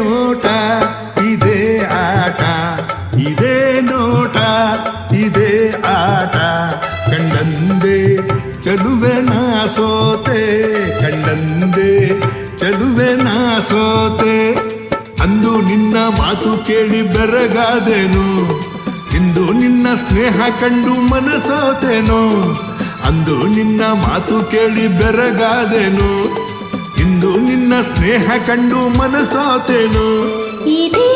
ನೋಟ, ಇದೆ ಆಟ, ಇದೆ ನೋಟ, ಇದೆ ಆಟ. ಕಂಡಂದೆ ಚಲುವೆ ನಾ ಸೋತೆ ಕಂಡಂದೆ ಚಲುವೆ ನಾ ಸೋತೆ ಅಂದು ನಿನ್ನ ಮಾತು ಕೇಳಿ ಬೆರಗಾದೆನು, ಇಂದು ನಿನ್ನ ಸ್ನೇಹ ಕಂಡು ಮನಸೋತೆನು, ಅಂದು ನಿನ್ನ ಮಾತು ಕೇಳಿ ಬೆರಗಾದೆನು. ಇಂದು ನಿನ್ನ ಸ್ನೇಹ ಕಂಡು ಮನಸೋತೇನು. ಇದೇ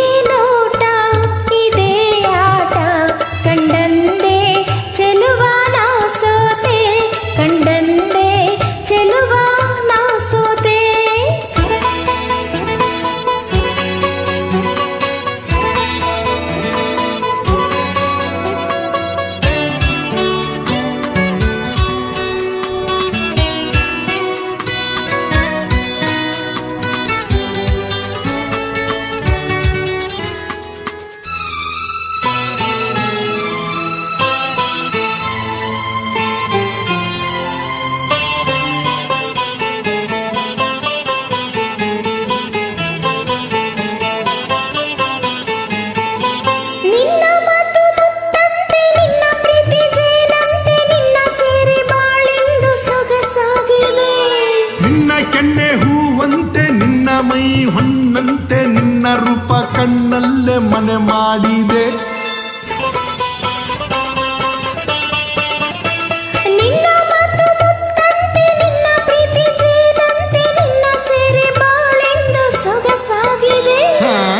ಕಣ್ಣಲ್ಲೇ ಮನೆ ಮಾಡಿದೆ.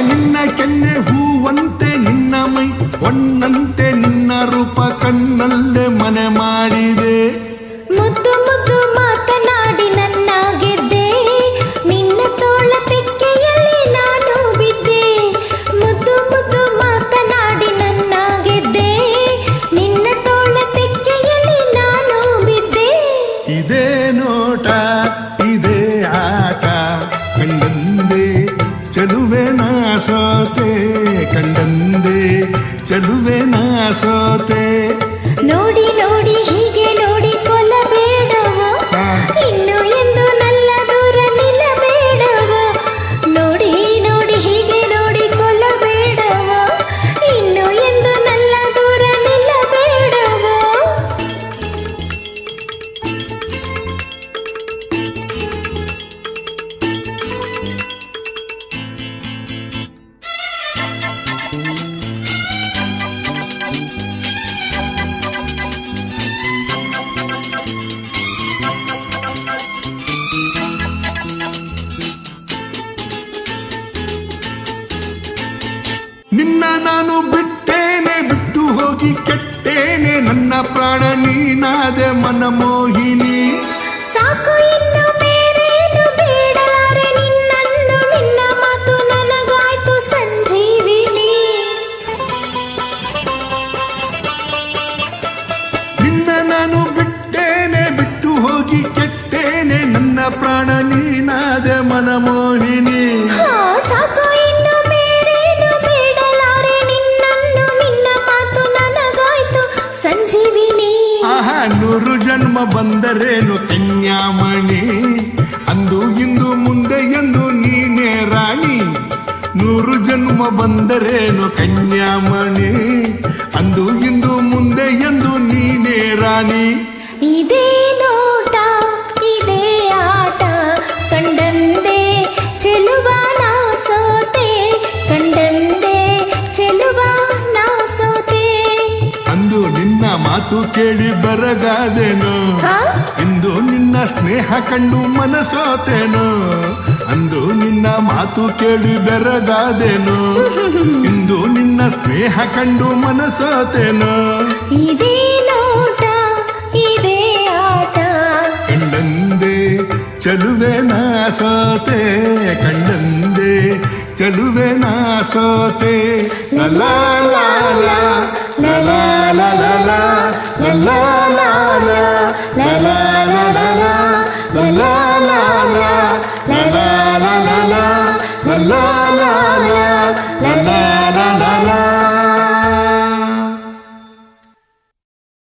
ನಿನ್ನ ಕೆನ್ನೆ ಹೂವಂತೆ ನಿನ್ನ ಮೈ ನಿನ್ನ ರೂಪ ಕಣ್ಣಲ್ಲೇ ಮನೆ ಮಾಡಿದೆ. ಚಲುವೆ ನಾ ಸೋತೆ ಹೋಗಿ ಕೆಟ್ಟೇನೆ ನನ್ನ ಪ್ರಾಣ ನೀನಾದೆ ಮನಮೋಹಿನಿ. ಸಾಕು ಇಲ್ಲ ಬೇರೇನು ಬೇಡಲಾರೆ ನಿನ್ನನ್ನು ನಿನ್ನ ಮಾತು ನನಗಾಯ್ತು ಸಂಜೀವಿನಿ. ನಿನ್ನ ನಾನು ಬಿಟ್ಟೇನೆ ಬಿಟ್ಟು ಹೋಗಿ ಕೆಟ್ಟೇನೆ ನನ್ನ ಪ್ರಾಣ ನೀನಾದೆ ಮನಮೋಹಿನಿ. ಬಂದರೇನು ಕನ್ಯಾಮಣಿ ಅಂದು ಇಂದು ಮುಂದೆ ಎಂದು ನೀನೇ ರಾಣಿ. ನೂರು ಜನ್ಮ ಬಂದರೇನು ಕನ್ಯಾಮಣಿ? ಅಂದು ಇಂದು ಮುಂದೆ ಎಂದು ನೀನೇ ರಾಣಿ. ಇದೇ ಮಾತು ಕೇಳಿ ಬರಗಾದೆನು? ಇಂದು ನಿನ್ನ ಸ್ನೇಹ ಕಂಡು ಮನಸೋತೇನು ಅಂದು ನಿನ್ನ ಮಾತು ಕೇಳಿ ಬೆರಗಾದೆನು ಇಂದು ನಿನ್ನ ಸ್ನೇಹ ಕಂಡು ಮನಸೋತೇನು ಇದೇ ನೋಟ ಇದೇ ಆಟ ಕಂಡಂದೆ ಚಲುವೆ ನಾಸೋತೆ ಕಂಡಂದೆ ಚಲುವೆ ನಾಸೋತೆ ಲಲಾ ಲಾ love.